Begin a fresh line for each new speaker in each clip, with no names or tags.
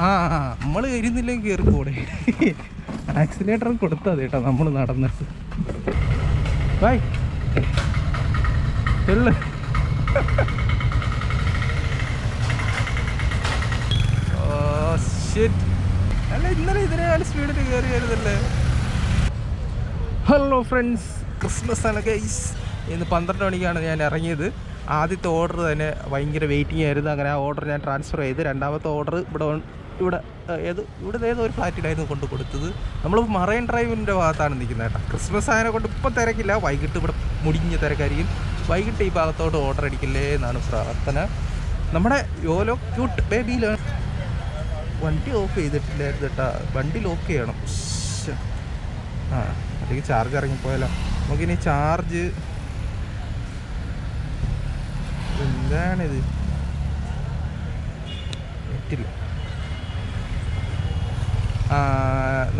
ആ നമ്മൾ കയറുന്നില്ലെങ്കിൽ കയറി കൂടെ ആക്സിലേറ്റർ കൊടുത്താ കേട്ടോ നമ്മൾ നടന്നിട്ട്. ബൈ ചെല്ല്. അല്ല ഇന്നലെ ഇതിനേക്കാൾ സ്പീഡിൽ കയറിയായിരുന്നല്ലേ ഹലോ ഫ്രണ്ട്സ് ക്രിസ്മസ് ആണ് ഗൈസ് ഇന്ന് പന്ത്രണ്ട് മണിക്കാണ് ഞാൻ ഇറങ്ങിയത്. ആദ്യത്തെ ഓർഡർ തന്നെ ഭയങ്കര വെയിറ്റിംഗ് ആയിരുന്നു. അങ്ങനെ ആ ഓർഡർ ഞാൻ ട്രാൻസ്ഫർ ചെയ്ത് രണ്ടാമത്തെ ഓർഡർ ഇവിടെ ഇവിടെ ഏത് ഇവിടെ ഏതോ ഒരു ഫ്ലാറ്റിലായിരുന്നു കൊണ്ട് കൊടുത്തത്. നമ്മൾ മറൈൻ ഡ്രൈവിന്റെ ഭാഗത്താണ് നിൽക്കുന്നത് കേട്ടോ. ക്രിസ്മസ് ആയതിനെ കൊണ്ട് ഇപ്പം തിരക്കില്ല. വൈകിട്ട് ഇവിടെ മുടിഞ്ഞ തിരക്കായിരിക്കും. വൈകിട്ട് ഈ ഭാഗത്തോട്ട് ഓർഡർ അടിക്കില്ലേ എന്നാണ് പ്രാർത്ഥന. നമ്മുടെ യോലോ ക്യൂട്ട് ബേബി ബേബിയിലാണ് വണ്ടി ഓഫ് ചെയ്തിട്ടില്ലായിരുന്നു കേട്ടാ. വണ്ടി ലോക്ക് ചെയ്യണം. ആ അല്ലെങ്കിൽ ചാർജ് ഇറങ്ങിപ്പോയാലോ. നമുക്കിനി ചാർജ് എന്താണിത് നെറ്റില്ല. ആ,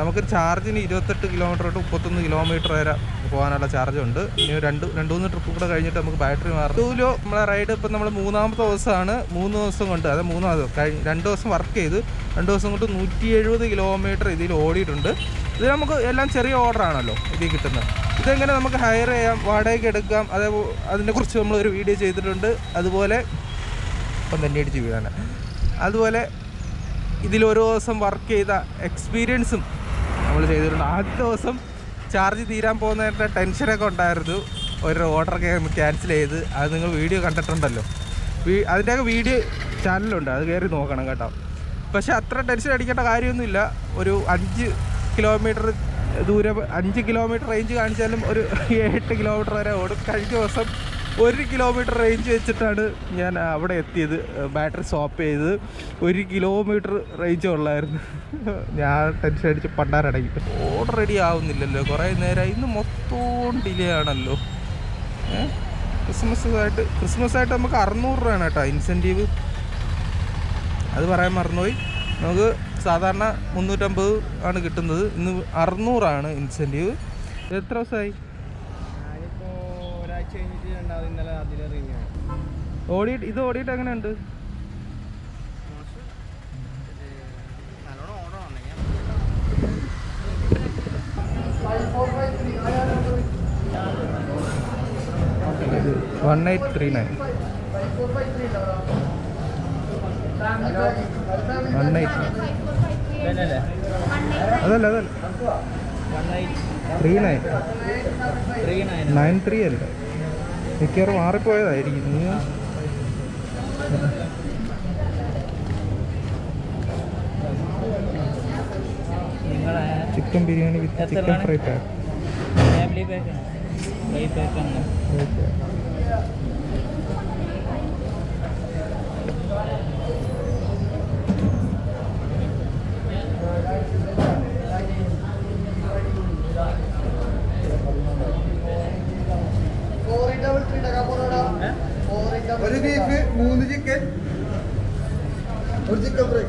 നമുക്ക് ചാർജിന് ഇരുപത്തെട്ട് കിലോമീറ്റർ തൊട്ട് മുപ്പത്തൊന്ന് കിലോമീറ്റർ വരെ പോകാനുള്ള ചാർജ് ഉണ്ട്. ഇനി രണ്ട് രണ്ട് മൂന്ന് ട്രിപ്പ് കൂടെ കഴിഞ്ഞിട്ട് നമുക്ക് ബാറ്ററി മാറും. ടൂലോ നമ്മളെ റൈഡ് ഇപ്പം നമ്മൾ മൂന്നാമത്തെ ദിവസമാണ് മൂന്ന് ദിവസം കൊണ്ട് അതായത് മൂന്നാം ദിവസം കഴിഞ്ഞ് രണ്ട് ദിവസം വർക്ക് ചെയ്ത് രണ്ട് ദിവസം കൊണ്ട് നൂറ്റി എഴുപത് കിലോമീറ്റർ ഇതിൽ ഓടിയിട്ടുണ്ട്. ഇത് നമുക്ക് എല്ലാം ചെറിയ ഓർഡറാണല്ലോ ഇതിൽ കിട്ടുന്നത്. ഇതെങ്ങനെ നമുക്ക് ഹയർ ചെയ്യാം വാടകയ്ക്ക് എടുക്കാം അതേ അതിനെക്കുറിച്ച് നമ്മളൊരു വീഡിയോ ചെയ്തിട്ടുണ്ട്. അതുപോലെ ഇപ്പം തന്നെ അടിച്ച് വീടാണ് അതുപോലെ ഇതിൽ ഒരു ദിവസം വർക്ക് ചെയ്ത എക്സ്പീരിയൻസും നമ്മൾ ചെയ്തിട്ടുണ്ട്. ആദ്യ ദിവസം ചാർജ് തീരാൻ പോകുന്നതിന്റെ ടെൻഷനൊക്കെ ഉണ്ടായിരുന്നു. ഒരു ഓർഡറൊക്കെ ക്യാൻസൽ ചെയ്ത്. അത് നിങ്ങൾ വീഡിയോ കണ്ടിട്ടുണ്ടല്ലോ. അതിന്റെയൊക്കെ വീഡിയോ ചാനലുണ്ട് അത് കയറി നോക്കണം കേട്ടോ. പക്ഷേ അത്ര ടെൻഷൻ അടിക്കേണ്ട കാര്യമൊന്നുമില്ല. ഒരു അഞ്ച് കിലോമീറ്റർ ദൂരം അഞ്ച് കിലോമീറ്റർ റേഞ്ച് കാണിച്ചാലും ഒരു എട്ട് കിലോമീറ്റർ വരെ ഓടും. കഴിഞ്ഞ ദിവസം ഒരു കിലോമീറ്റർ റേഞ്ച് വെച്ചിട്ടാണ് ഞാൻ അവിടെ എത്തിയത്. ബാറ്ററി സ്വാപ്പ് ചെയ്ത് ഒരു കിലോമീറ്റർ റേഞ്ച് ഉള്ളായിരുന്നു. ഞാൻ ടെൻഷൻ അടിച്ച് പണ്ടാരടങ്ങി. Order ready ആവുന്നില്ലല്ലോ. കുറേ നേരമായി ഇന്ന് മൊത്തം ഡിലേ ആണല്ലോ. ക്രിസ്മസ് ആയിട്ട് ക്രിസ്മസ് ആയിട്ട് നമുക്ക് അറുന്നൂറ് രൂപയാണ് കേട്ടോ ഇൻസെന്റീവ് അത് പറയാൻ മറന്നുപോയി. നമുക്ക് സാധാരണ മുന്നൂറ്റമ്പത് ആണ് കിട്ടുന്നത്. ഇന്ന് അറുന്നൂറാണ് ഇൻസെന്റീവ് എത്ര ദിവസമായി?
കഴിഞ്ഞിട്ട് ഇന്നലെ അതിലെ
ഓടിയിട്ട് ഇത് ഓടിയിട്ട് എങ്ങനെയുണ്ട്? One eight three nine. One eight അതല്ല അതല്ല ത്രീ നയൻ.
നയൻ
ത്രീ അല്ല? മിക്കവാറും മാറിപ്പോയതായിരിക്കും നീ chicken biryani with chicken fry pack
fry pack ആണ്
ഒരു ബീഫ് മൂന്ന് ചിക്കൻ ഒരു ചിക്കൻ ഫ്രൈ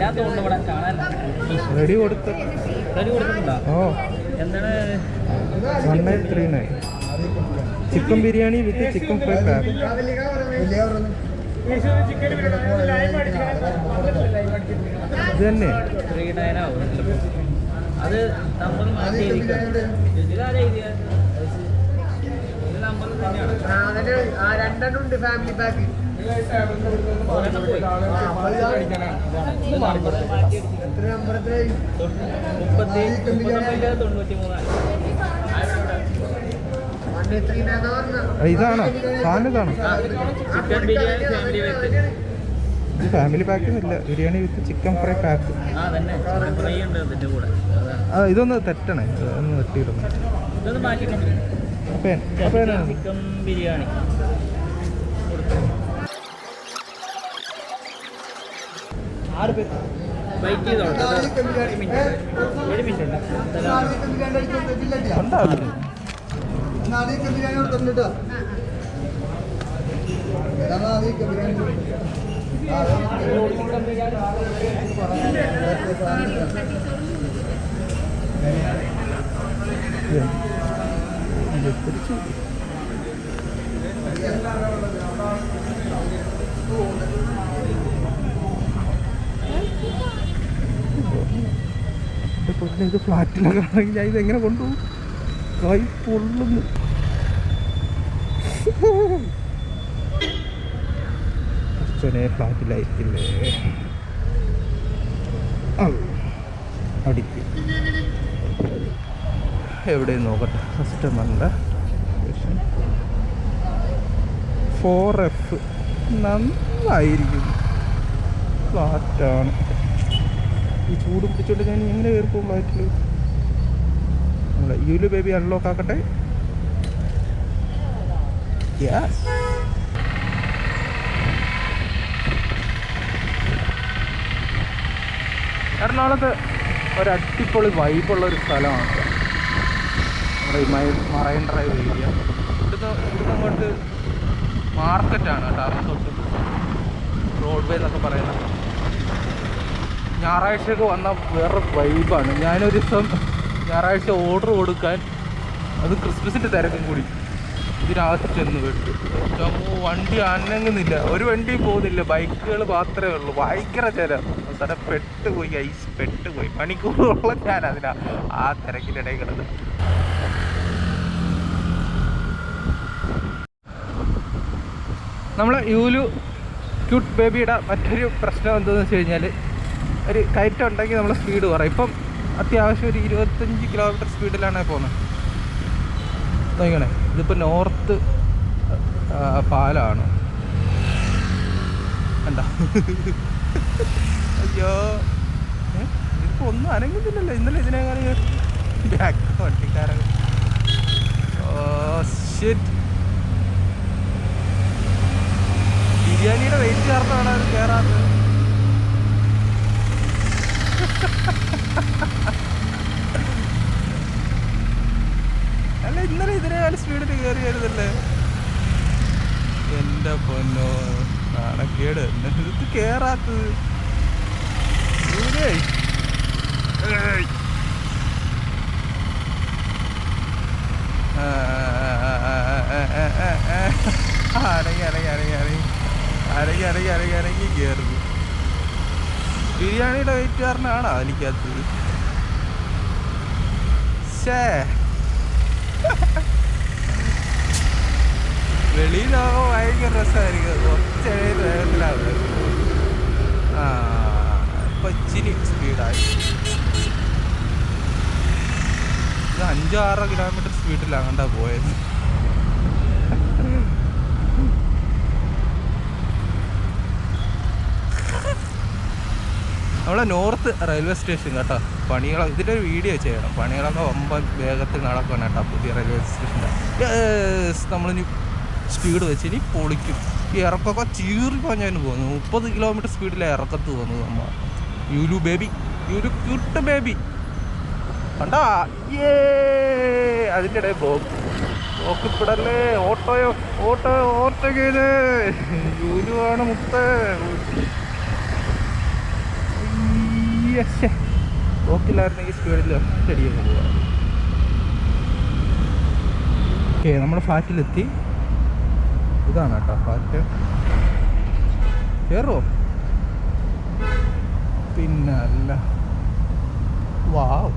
ഞാൻ തോന്നുന്നു ഇവിടെ കാണാൻ
റെഡി കൊടുത്ത
റെഡി കൊടുക്കുന്നുണ്ടോ
ഓ
എന്താണ്
one nine three nine chicken biryani with chicken fry pack. ഇത് തന്നെ.
ത്രീ നയൻ ആവും അത് നമ്പർ മാറ്റി ഇതിലാരാ എഴുതിയത്? ഇത് നമ്പർ തന്നെയാണ്
രണ്ടെണ്ണം ഉണ്ട് ഫാമിലി പാക്ക്
ഇതാണോ. സാധനം ഇതാണോ.
Family
pack പാക്കൊന്നുമില്ല biryani with chicken fry pack
ആ തന്നെ ഫ്രൈ ഉണ്ട് ഇതിന്റെ കൂടെ. അതാണ്
ഇതൊന്ന് തെറ്റണേ. ഒന്ന് തെറ്റിയിടുന്നു അപ്പം അപ്പം
ബിരിയാണി.
ആറ് പേര്.
വെയിറ്റ് ചെയ്തോട്ടെ ഒരു മിനിറ്റ് ഒരു മിനിറ്റ് ഉണ്ട്
നാല് ചിക്കൻ ബിരിയാണി അടിക്കുന്നത് ബില്ലല്ല
ഉണ്ടാവില്ല
നാല് ചിക്കൻ ബിരിയാണി കൊടുത്തിട്ടുണ്ട് നാല് ചിക്കൻ ബിരിയാണി ആ,
ചിക്കൻ ബിരിയാണി
ഇത് ഫ്ലാറ്റിലൊക്കെ ആണെങ്കിൽ ഞാൻ ഇതെങ്ങനെ കൊണ്ടുപോകും? കൈ പൊള്ളുന്നു. അച്ഛനെ ഫ്ലാറ്റിലായിരിക്കില്ലേ? അടിക്ക്. എവിടെയും നോക്കട്ടെ. ഫസ്റ്റ് നല്ല ഫോർ എഫ് നന്നായിരിക്കും. ഫ്ലാറ്റാണ്. ഈ ചൂട് പിടിച്ചോണ്ട് ഞാൻ എങ്ങനെ കയറിപ്പോകും ഫ്ലാറ്റിൽ നമ്മളെ യുലു ബേബി അൺലോക്ക് ആക്കട്ടെ? എറണാകുളത്ത് ഒരു അടിപൊളി വൈബുള്ള ഒരു സ്ഥലമാണ്. നമ്മുടെ മൈ- മറൈൻ ഡ്രൈവ് ഏരിയ ഇവിടുന്ന് ഇവിടുന്ന് അങ്ങോട്ട് മാർക്കറ്റാണ് കേട്ടോ. തൊട്ട് റോഡ് വേ എന്നൊക്കെ പറയുന്നത്. ഞായറാഴ്ചയൊക്കെ വന്ന വേറെ വൈബാണ് ഞാനൊരു ദിവസം ഞായറാഴ്ച ഓർഡർ കൊടുക്കാൻ അത് ക്രിസ്മസിന്റെ തിരക്കും കൂടി. ഇതിനകത്ത് ചെന്ന് വിട്ടു ചമ്മോ, വണ്ടി അനങ്ങുന്നില്ല. ഒരു വണ്ടി പോകുന്നില്ല. ബൈക്കുകൾ മാത്രമേ ഉള്ളൂ. ഭയങ്കര ചില അവസാനം പെട്ടുപോയി ഐസ് പെട്ടുപോയി. മണിക്കൂറുള്ള ഞാൻ അതിനാ ആ തിരക്കിനിടയിൽ കിടന്നു. നമ്മളെ യൂലു ക്യൂട്ട് ബേബിയുടെ മറ്റൊരു പ്രശ്നം എന്താണെന്ന് വെച്ച് കഴിഞ്ഞാൽ ഒരു കയറ്റം ഉണ്ടെങ്കിൽ നമ്മൾ സ്പീഡ് കുറയും. ഇപ്പം അത്യാവശ്യം ഒരു ഇരുപത്തഞ്ച് കിലോമീറ്റർ സ്പീഡിലാണ് പോകുന്നത്. നോക്കണേ ഇതിപ്പോൾ നോർത്ത് പാലാണ്. കണ്ട? അയ്യോ. ഇതിപ്പോൾ ഇതിപ്പോ ഒന്നും അനങ്ങുന്നില്ലല്ലോ ഇന്നലെ ഇതിനേക്കാൾ ബാക്ക് വണ്ടിക്കാരൻ. ഓ ഷിറ്റ് ബിരിയാണിയുടെ വെയിറ്റ് കാരണമാണ് അത് കയറാത്തത് അല്ല ഇന്നലെ ഇതിനേക്കാൾ സ്പീഡിൽ കയറി വരുന്നല്ലേ? എന്റെ പൊന്നോ നാണക്കേട് ഇത് കേറാത്തത്. അരങ്ങി അരങ്ങി അരങ്ങി അരങ്ങി അരങ്ങി അരങ്ങി അരങ്ങി കയറുന്നു ബിരിയാണിയുടെ വെയിറ്റ് കാരണമാണോ എനിക്കകത്ത് ശേ വെളിയിലാകുമ്പോൾ ഭയങ്കര രസമായിരിക്കും കുറച്ച് വേഗത്തിലാണ് ആ ഇപ്പം ഇച്ചിരി സ്പീഡായി അഞ്ചോ ആറോ കിലോമീറ്റർ സ്പീഡിലാണ് കണ്ടാ പോയത്. നമ്മളെ നോർത്ത് റെയിൽവേ സ്റ്റേഷൻ കേട്ടോ. പണികൾ ഇതിന്റെ ഒരു വീഡിയോ ചെയ്യണം. പണികളൊക്കെ ഒമ്പത് വേഗത്തിൽ നടക്കണം കേട്ടോ പുതിയ റെയിൽവേ സ്റ്റേഷന്റെ. നമ്മളിനി സ്പീഡ് വെച്ച് ഇനി പൊളിക്കും. ഈ ഇറക്കമൊക്കെ ചീറിപ്പോഞ്ഞതിന് പോകുന്നു. മുപ്പത് കിലോമീറ്റർ സ്പീഡിലാണ് ഇറക്കത്ത് പോകുന്നത് നമ്മൾ Yulu baby. Yulu cute baby. കണ്ടാ? അതിന്റെ ഇടയിൽ ബ്ലോക്ക് ഓട്ടോയോ ഓട്ടോ ഓട്ടോ ചെയ്ത് യുലു ആണ് മുത്ത് ബ്ലോക്കില്ലായിരുന്നെങ്കിൽ സ്പീഡിൽ പോവാം. ഓക്കെ നമ്മുടെ ഫ്ലാറ്റിലെത്തി. ഇതാണ് കേട്ടോ ഫ്ലാറ്റ്. കയറുമോ പിന്നെ അല്ല. വാവ്.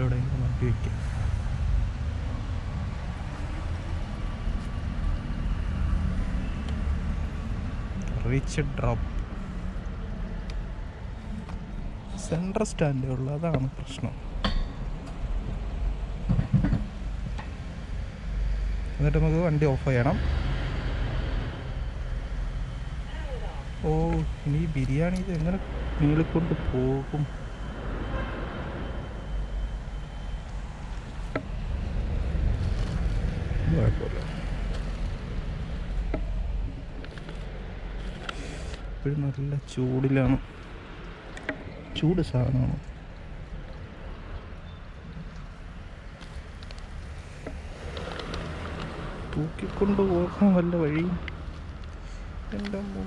എവിടെയെങ്കിലും മാറ്റി വയ്ക്കാം റീച്ച് ഡ്രോപ്പ്. സെൻട്രൽ സ്റ്റാൻഡേ ഉള്ളൂ അതാണ് പ്രശ്നം. എന്നിട്ട് നമുക്ക് വണ്ടി ഓഫ് ചെയ്യണം. ഓ ഇനി ബിരിയാണി ഇത് എങ്ങനെ നീളിക്കൊണ്ട് പോകും? ഇപ്പോഴും നല്ല ചൂടിലാണ്. ചൂട് സാധനമാണ്. തൂക്കിക്കൊണ്ട് പോകാൻ വല്ല വഴി? അമ്മോ.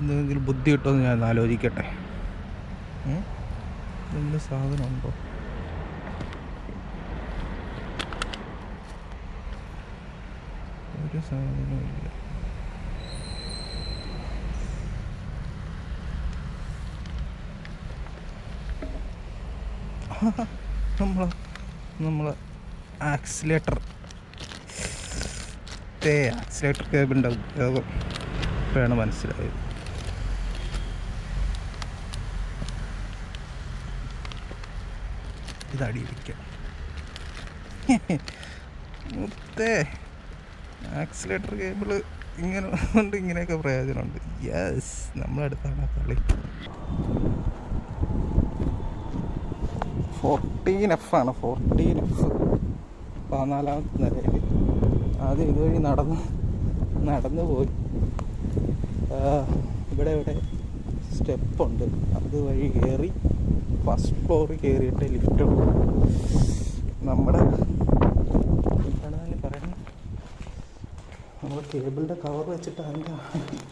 എന്തെങ്കിലും ബുദ്ധി കിട്ടുമെന്ന് ഞാൻ ആലോചിക്കട്ടെ? എന്ത് സാധനം ഒരു സാധനവുമില്ല നമ്മൾ നമ്മൾ ആക്സിലേറ്റർ തേ ആക്സിലേറ്റർ കേബിന്റെ ഉപയോഗം ഇപ്പോഴാണ് മനസ്സിലായത്. ഇത് അടിയിരിക്കാം മുത്തേ. ആക്സിലേറ്റർ കേബിൾ ഇങ്ങനെ ഉണ്ട് ഇങ്ങനെയൊക്കെ പ്രയോജനമുണ്ട്. യെസ് നമ്മളടുത്താണ് കളി. ഫോർട്ടീൻ എഫ് ആണ് ഫോർട്ടീൻ എഫ് പതിനാലാമത്തെ നിലയിൽ. ആദ്യം ഇതുവഴി നടന്ന് നടന്നു പോയി. ഇവിടെ ഇവിടെ സ്റ്റെപ്പുണ്ട് അതുവഴി കയറി ഫസ്റ്റ് ഫ്ലോറിൽ കയറിയിട്ട് ലിഫ്റ്റ് നമ്മുടെ എന്താണ് അതിന് പറയുന്നത് നമ്മൾ കേബിളിന്റെ കവർ വെച്ചിട്ട് അതിന്റെ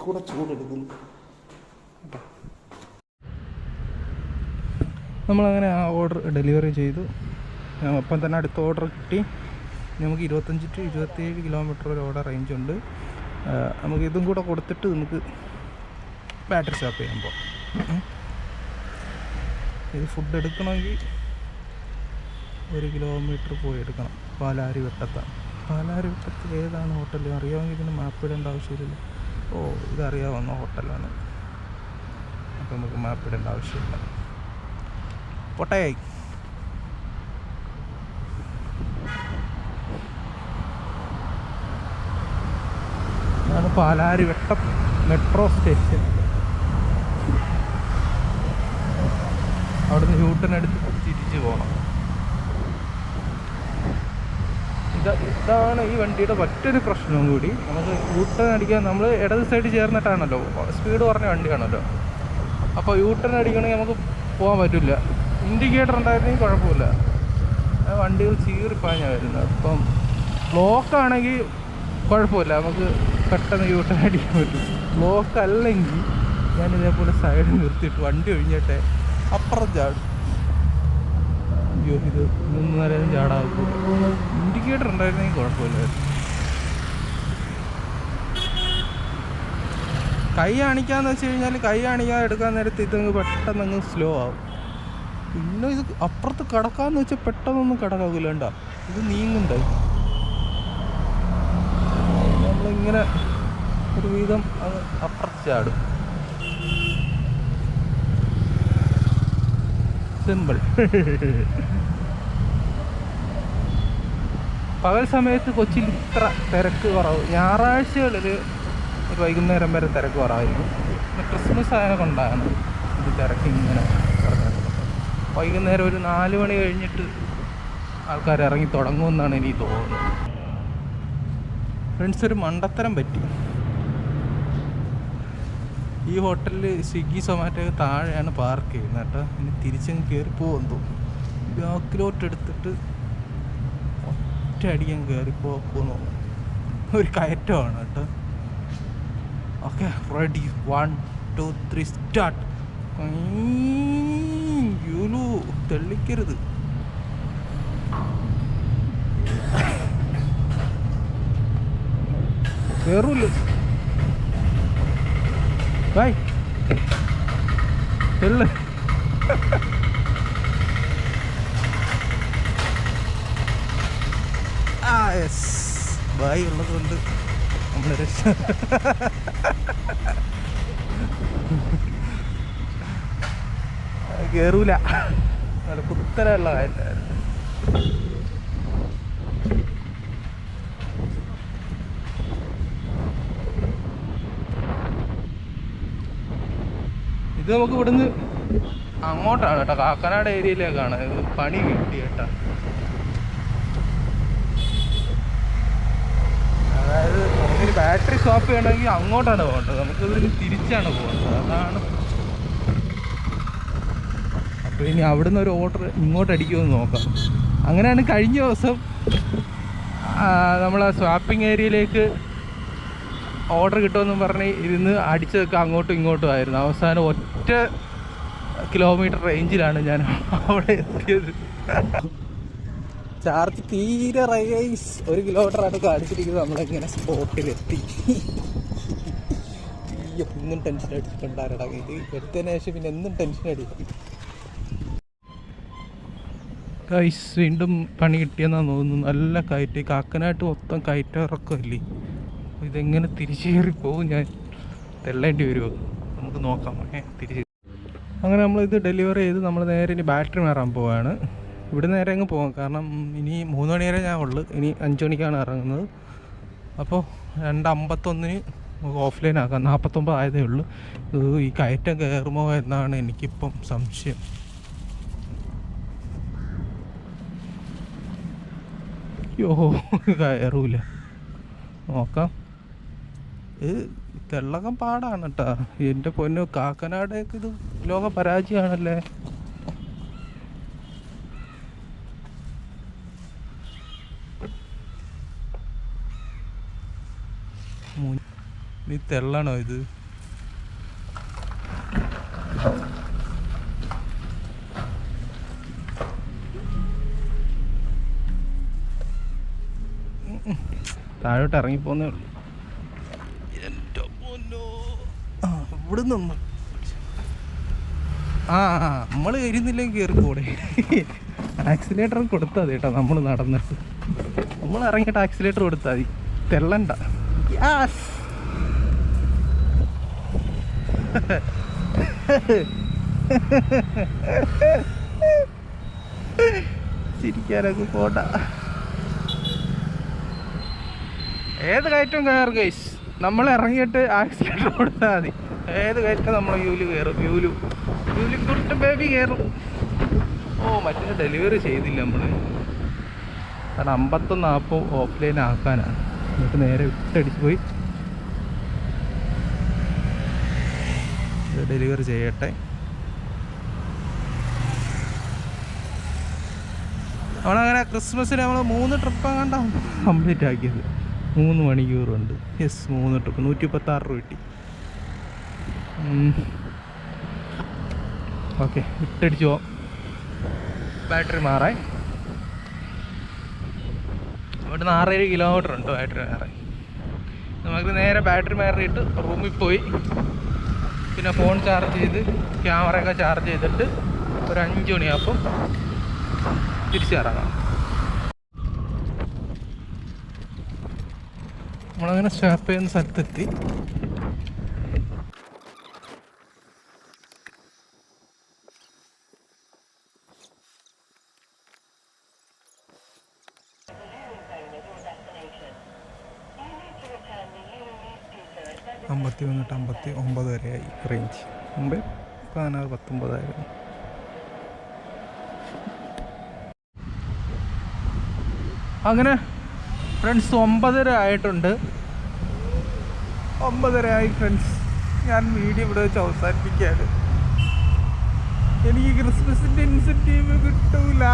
കൂടെ ചൂടെടുക്കുന്നു. നമ്മളങ്ങനെ ആ ഓർഡർ ഡെലിവറി ചെയ്തു. ഒപ്പം തന്നെ അടുത്ത ഓർഡർ കിട്ടി. നമുക്ക് ഇരുപത്തഞ്ച് ടു ഇരുപത്തിയേഴ് കിലോമീറ്റർ ഒരു ഓർഡർ റേഞ്ച് ഉണ്ട്. നമുക്ക് ഇതും കൂടെ കൊടുത്തിട്ട് നമുക്ക് ബാറ്ററി സ്വാപ്പ് ചെയ്യാൻ പോകാം. ഇത് ഫുഡ് എടുക്കണമെങ്കിൽ ഒരു കിലോമീറ്റർ പോയി എടുക്കണം. പാലാരി വെട്ടത്താണ്. പാലാരി വെട്ടത്തിൽ ഏതാണ് ഹോട്ടൽ അറിയാമെങ്കിൽ പിന്നെ മാപ്പ് ഇടേണ്ട ആവശ്യമില്ല. ഓ ഇതറിയാവുന്ന ഹോട്ടലാണ് അപ്പോൾ നമുക്ക് മാപ്പ് ഇടേണ്ട ആവശ്യമില്ല. പോട്ടെ. പാലാരിവട്ടം മെട്രോ സ്റ്റേഷൻ അവിടുന്ന് യൂട്ടൺ എടുത്ത് തിരിച്ചു പോകണം ഇതാ ഇതാണ് ഈ വണ്ടിയുടെ മറ്റൊരു പ്രശ്നവും കൂടി. നമുക്ക് യൂട്ടൺ അടിക്കാൻ നമ്മൾ ഇടത് സൈഡ് ചേർന്നിട്ടാണല്ലോ. സ്പീഡ് കുറഞ്ഞ വണ്ടിയാണല്ലോ. അപ്പോൾ യൂട്ടൺ അടിക്കണമെങ്കിൽ നമുക്ക് പോകാൻ പറ്റില്ല. ഇൻഡിക്കേറ്റർ ഉണ്ടായിരുന്നെങ്കിൽ കുഴപ്പമില്ല. വണ്ടികൾ ചീറിപ്പാഞ്ഞാണ് വരുന്നത്. അപ്പം ബ്ലോക്ക് ആണെങ്കിൽ കുഴപ്പമില്ല. നമുക്ക് പെട്ടെന്ന് യൂട്ടൺ അടിക്കാൻ പറ്റും. ബ്ലോക്ക് അല്ലെങ്കിൽ ഞാൻ ഇതേപോലെ സൈഡിൽ നിർത്തിയിട്ട് വണ്ടി ഒഴിഞ്ഞിട്ടെ അപ്പുറം ചാടും. അയ്യോ ഇത് മൂന്ന് നേരം ചാടാകും ഇൻഡിക്കേറ്റർ ഉണ്ടായിരുന്നെങ്കിൽ കുഴപ്പമില്ലായിരുന്നു. കൈ കാണിക്കാന്ന് വെച്ച് കഴിഞ്ഞാൽ കൈ കാണിക്കാതെ എടുക്കാൻ നേരത്ത് ഇതങ്ങ് പെട്ടെന്ന് അങ്ങ് സ്ലോ ആവും. പിന്നെ ഇത് അപ്പുറത്ത് കിടക്കാന്ന് വെച്ചാൽ പെട്ടെന്നൊന്നും കിടക്കാവില്ല കണ്ടോ? ഇത് നീങ്ങുന്നുണ്ട്. നമ്മളിങ്ങനെ ഒരു വിധം അത് അപ്പുറത്ത് ചാടും. സിമ്പിൾ. പകൽ സമയത്ത് കൊച്ചിയിൽ ഇത്ര തിരക്ക് കുറവ്. ഞായറാഴ്ചകളിൽ വൈകുന്നേരം വരെ തിരക്ക് കുറവായിരുന്നു. ക്രിസ്മസ് ആയ കൊണ്ടാണ് ഇത് തിരക്ക് ഇങ്ങനെ വൈകുന്നേരം ഒരു നാല് മണി കഴിഞ്ഞിട്ട് ആൾക്കാർ ഇറങ്ങി തുടങ്ങുമെന്നാണ് എനിക്ക് തോന്നുന്നത്. ഫ്രണ്ട്സ് ഒരു മണ്ടത്തരം പറ്റി. ഈ ഹോട്ടലിൽ സ്വിഗ്ഗി സൊമാറ്റോ താഴെയാണ് പാർക്ക് ചെയ്യുന്നത് കേട്ടോ. ഇനി തിരിച്ചങ്ങ് കയറി പോകുമെന്ന് തോന്നുന്നു ബാക്കിലോട്ട് എടുത്തിട്ട് ഒറ്റ അടിക്കാൻ കയറി പോകുന്നു ഒരു കയറ്റമാണ് കേട്ടോ. Okay ready. One two three start. Yulu തെള്ളിക്കരുത് കയറൂല്ലോ ബൈ തെള്ള് ആ യെസ് ബായ് ഉള്ളത് കൊണ്ട് നമ്മൾ രക്ഷ കയറൂല നല്ല കുത്തരമുള്ള കാര്യമായിരുന്നു. ഇത് നമുക്ക് ഇവിടുന്ന് അങ്ങോട്ടാണ് കേട്ടോ. കാക്കനാട് ഏരിയയിലേക്കാണ്. പണി കിട്ടി കേട്ടോ. അതായത് നമുക്കൊരു ബാറ്ററി സ്വാപ്പ് ചെയ്യണമെങ്കിൽ അങ്ങോട്ടാണ് പോകേണ്ടത്. നമുക്കിതിന് തിരിച്ചാണ് പോകേണ്ടത്. അതാണ്. അപ്പോൾ ഇനി അവിടുന്ന് ഒരു ഓർഡർ ഇങ്ങോട്ട് അടിക്കുമെന്ന് നോക്കാം. അങ്ങനെയാണ് കഴിഞ്ഞ ദിവസം നമ്മൾ സ്വാപ്പിംഗ് ഏരിയയിലേക്ക് ഓർഡർ കിട്ടുമെന്ന് പറഞ്ഞ് ഇരുന്ന് അടിച്ചതൊക്കെ അങ്ങോട്ടും ഇങ്ങോട്ടും ആയിരുന്നു. അവസാനം ഒറ്റ കിലോമീറ്റർ റേഞ്ചിലാണ് ഞാൻ അവിടെ എത്തിയത്. ചാർജ് തീരെ റൈസ്. ഒരു കിലോമീറ്റർ അടുത്ത് കാണിച്ചിരിക്കുന്നത്. നമ്മളിങ്ങനെ സ്പോട്ടിലെത്തി. അയ്യോ ഇന്നും ടെൻഷൻ അടിച്ചിട്ടുണ്ടാരടാ ഇത് എടുത്തതിന് ശേഷം പിന്നെ എന്നും ടെൻഷൻ അടിക്കും കൈസ് വീണ്ടും പണി കിട്ടിയെന്നാണ് തോന്നുന്നു. നല്ല കയറ്റി. കാക്കനായിട്ട് മൊത്തം കയറ്റിറക്കമില്ലേ? ഇതെങ്ങനെ തിരിച്ചേറി പോകും ഞാൻ? തെള്ളേണ്ടി വരുമോ നമുക്ക് നോക്കാം. ഏ തിരിച്ച്. അങ്ങനെ ഇത് ഡെലിവറി ചെയ്ത് നമ്മൾ നേരെ ഇനി ബാറ്ററി മാറാൻ പോവുകയാണ് ഇവിടെ നേരെ അങ്ങ് പോകാം കാരണം ഇനി മൂന്ന് മണി വരെ ഞാൻ ഉള്ളു. ഇനി അഞ്ച് മണിക്കാണ് ഇറങ്ങുന്നത്. അപ്പോൾ രണ്ട് അമ്പത്തൊന്നിന് നമുക്ക് ഓഫ്ലൈൻ ആക്കാം. നാൽപ്പത്തൊമ്പത് ആയതേ ഉള്ളൂ. ഇത് ഈ കയറ്റം കയറുമോ എന്നാണ് എനിക്കിപ്പം സംശയം. യോ കയറൂല. നോക്കാം. ഇത് തെള്ളകം പാടാണ് കേട്ടാ എന്റെ പൊന്നു കാക്കനാടേക്ക് ഇത് ലോക പരാജയമാണല്ലേ നീ തെള്ളണോ ഇത്? താഴോട്ട് ഇറങ്ങിപ്പോന്നേ ഉള്ളൂ എന്റെ പൊന്നോ ആ ഇവിടെ നിന്ന് ആ നമ്മൾ കയറുന്നില്ലെങ്കിൽ കയറി പോടെ ആക്സിലേറ്റർ കൊടുത്താൽ മതി കേട്ടോ നമ്മൾ നടന്നിട്ട് നമ്മൾ ഇറങ്ങിയിട്ട് ആക്സിലേറ്റർ കൊടുത്താൽ മതി. തെള്ളണ്ട. ചിരിക്കാനൊക്കെ പോട്ട ഏത് കയറ്റവും കയറും നമ്മൾ ഇറങ്ങിയിട്ട് ആക്സിലേറ്റർ കൊടുത്താൽ മതി. ഏത് കയറ്റം നമ്മൾ യൂൽ കയറും? യൂലു യൂലി തൊട്ട് ബേബി കയറും. ഓ മറ്റേ ഡെലിവറി ചെയ്തില്ല നമ്മൾ കാരണം അമ്പത്തൊന്ന് ആപ്പ് ഓഫ്ലൈൻ ആക്കാനാണ് എന്നിട്ട് നേരെ വിട്ടടിച്ച് പോയി. ഡെലിവറി ചെയ്യട്ടെ. നമ്മളങ്ങനെ ക്രിസ്മസിന് നമ്മൾ മൂന്ന് ട്രിപ്പ് കണ്ടാണ് കംപ്ലീറ്റ് ആക്കിയത്. മൂന്ന് മണിക്കൂറുണ്ട്. യെസ് മൂന്ന് ട്രിപ്പ് നൂറ്റി പത്താറ് രൂപ കിട്ടി. ഓക്കെ ഇട്ടടിച്ച് പോവാം ബാറ്ററി മാറാൻ. ഇവിടുന്ന് ആറേഴ് കിലോമീറ്റർ ഉണ്ട് ബാറ്ററി മാറാൻ. നമുക്ക് നേരെ ബാറ്ററി മാറിയിട്ട് റൂമിൽ പോയി. പിന്നെ ഫോൺ ചാർജ് ചെയ്ത് ക്യാമറയൊക്കെ ചാർജ് ചെയ്തിട്ട് ഒരു അഞ്ച് മണിയാകുമ്പം തിരിച്ചിറങ്ങാം. നമ്മളങ്ങനെ സ്റ്റാപ്പ് ചെയ്യുന്ന സ്ഥലത്തെത്തി. അമ്പത്തി തൊട്ട് അമ്പത്തി ഒമ്പത് വരെയായി റേഞ്ച് മുമ്പ് പതിനാറ് പത്തൊമ്പതായിരുന്നു. അങ്ങനെ ഫ്രണ്ട്സ് ഒമ്പതര ആയിട്ടുണ്ട്. ഒമ്പതര ആയി ഫ്രണ്ട്സ് ഞാൻ വീഡിയോ ഇവിടെ വെച്ച് അവസാനിപ്പിക്കുകയാണ്. എനിക്ക് ക്രിസ്മസിന്റെ ഇൻസെന്റീവ് കിട്ടൂല.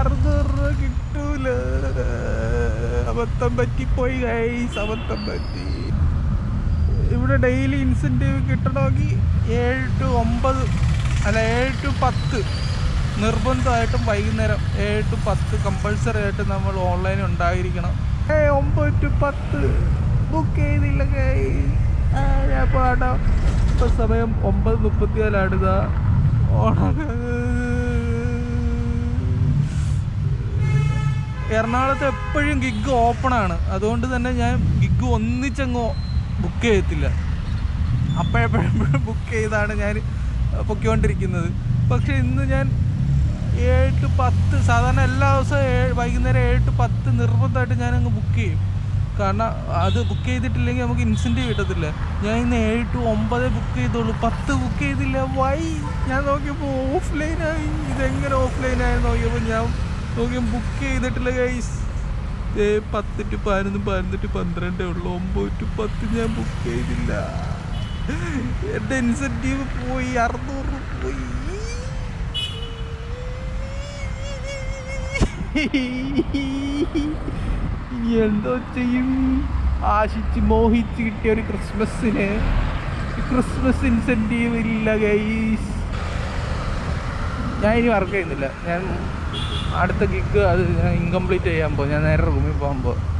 അറുന്നൂറ് കിട്ടൂല. അബദ്ധം പറ്റിപ്പോയി ഗൈസ് അബദ്ധം പറ്റി. ഇവിടെ ഡെയിലി ഇൻസെന്റീവ് കിട്ടണമെങ്കിൽ ഏഴ് ടു ഒമ്പത് അല്ല ഏഴ് ടു പത്ത് നിർബന്ധമായിട്ടും വൈകുന്നേരം ഏഴ് ടു പത്ത് കമ്പൾസറി ആയിട്ട് നമ്മൾ ഓൺലൈൻ ഉണ്ടായിരിക്കണം. ഒമ്പത് ടു പത്ത് ബുക്ക് ചെയ്തില്ല ഞാൻ പാടാം. ഇപ്പം സമയം ഒമ്പത് മുപ്പത്തിനാലാടുക എറണാകുളത്ത് എപ്പോഴും ഗിഗ് ഓപ്പണാണ് അതുകൊണ്ട് തന്നെ ഞാൻ ഗിഗ് ഒന്നിച്ചങ്ങ് ബുക്ക് ചെയ്യത്തില്ല അപ്പോഴെപ്പോഴും ബുക്ക് ചെയ്താണ് ഞാൻ പൊക്കിക്കൊണ്ടിരിക്കുന്നത്. പക്ഷേ ഇന്ന് ഞാൻ ഏഴ് ടു പത്ത് സാധാരണ എല്ലാ ദിവസവും ഏഴ് വൈകുന്നേരം ഏഴ് ടു പത്ത് നിർബന്ധമായിട്ട് ഞാനങ്ങ് ബുക്ക് ചെയ്യും. കാരണം അത് ബുക്ക് ചെയ്തിട്ടില്ലെങ്കിൽ നമുക്ക് ഇൻസെന്റീവ് കിട്ടത്തില്ല. ഞാൻ ഇന്ന് ഏഴ് ടു ഒമ്പതേ ബുക്ക് ചെയ്തോളൂ പത്ത് ബുക്ക് ചെയ്തില്ല. വൈ? ഞാൻ നോക്കിയപ്പോൾ ഓഫ്ലൈനായി ഇതെങ്ങനെ ഓഫ്ലൈനായി നോക്കിയപ്പോൾ ഞാൻ നോക്കിയപ്പോൾ ബുക്ക് ചെയ്തിട്ടില്ല ഗൈസ് പത്ത് ടു പതിനൊന്ന് പതിനൊന്ന് ടു പന്ത്രണ്ടേ ഉള്ളൂ. ഒമ്പത് ടു പത്ത് ഞാൻ ബുക്ക് ചെയ്തില്ല. എന്റെ ഇൻസെന്റീവ് പോയി അറുന്നൂറ് പോയി. ഇനി എന്തോ ചെയ്യും? ആശിച്ച് മോഹിച്ച് കിട്ടിയ ഒരു ക്രിസ്മസിന്. ക്രിസ്മസ് ഇൻസെന്റീവ് ഇല്ല ഗൈസ് ഞാൻ ഇനി വർക്ക് ചെയ്യുന്നില്ല. ഞാൻ അടുത്ത ഗിഗ് അത് ഇൻകംപ്ലീറ്റ് ചെയ്യാൻ പോകും ഞാൻ നേരെ റൂമിൽ പോകും